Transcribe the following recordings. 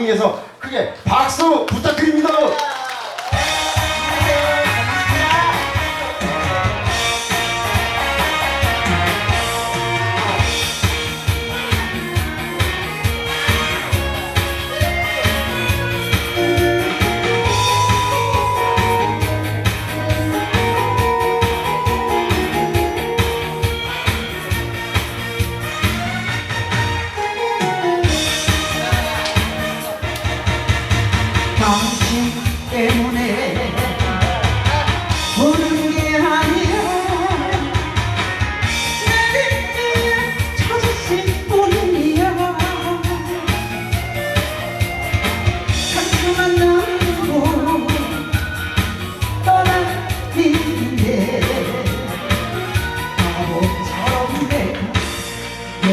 위해서 크게 박수 부탁드립니다.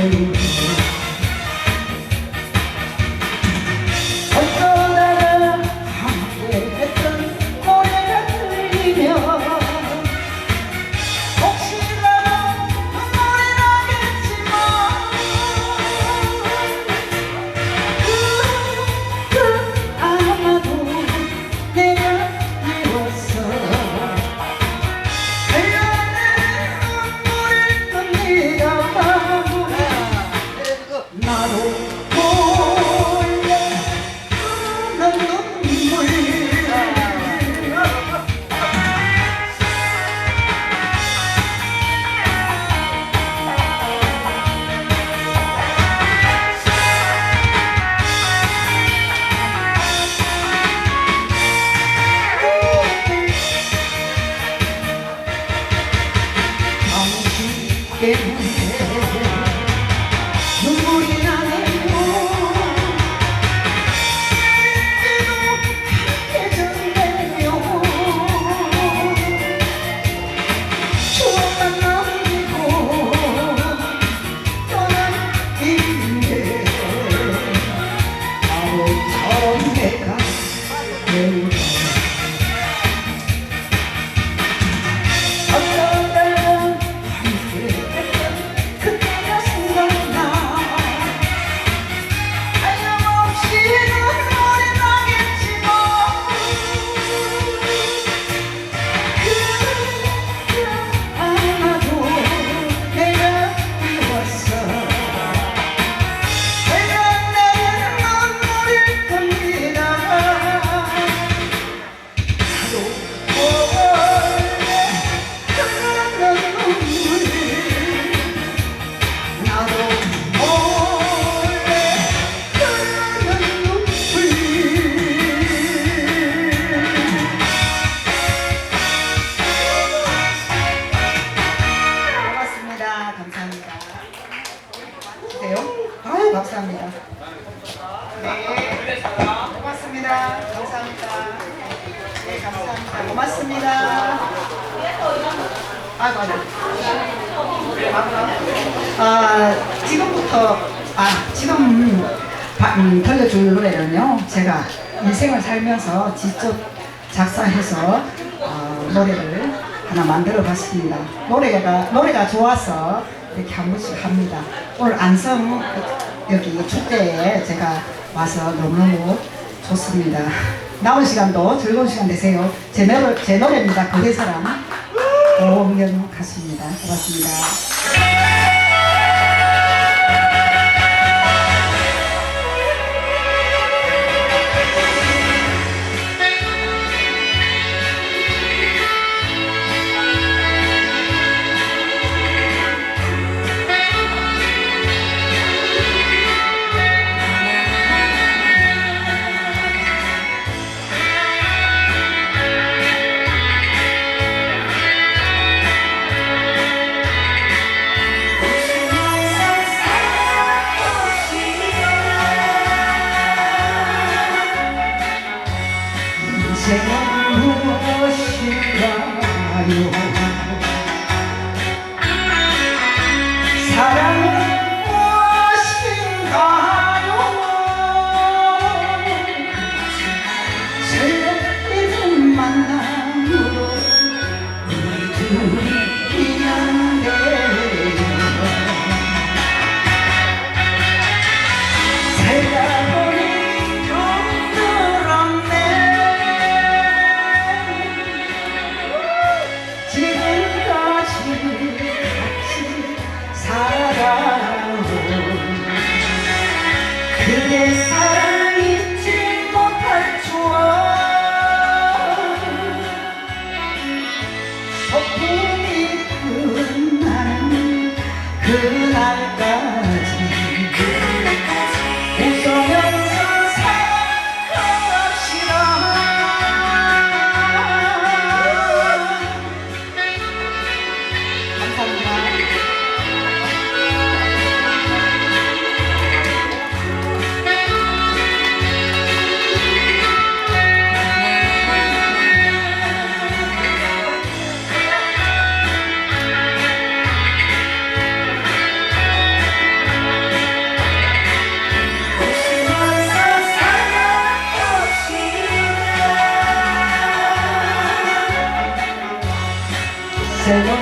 you. quem 고맙습니다. 감사합니다. 네, 감사합니다. 고맙습니다. 아이고, 아이고. 아, 지금부터, 아, 지금 바- 음, 들려줄 노래는요, 제가 인생을 살면서 직접 작사해서 어, 노래를 하나 만들어 봤습니다. 노래가, 노래가 좋아서 이렇게 한 번씩 합니다. 오늘 안성 여기 축제에 제가 와서 너무너무 좋습니다. 남은 시간도 즐거운 시간 되세요. 제, 노래, 제 노래입니다. 그대 사람. 오은경 가수입니다. 고맙습니다. Okay. Señor.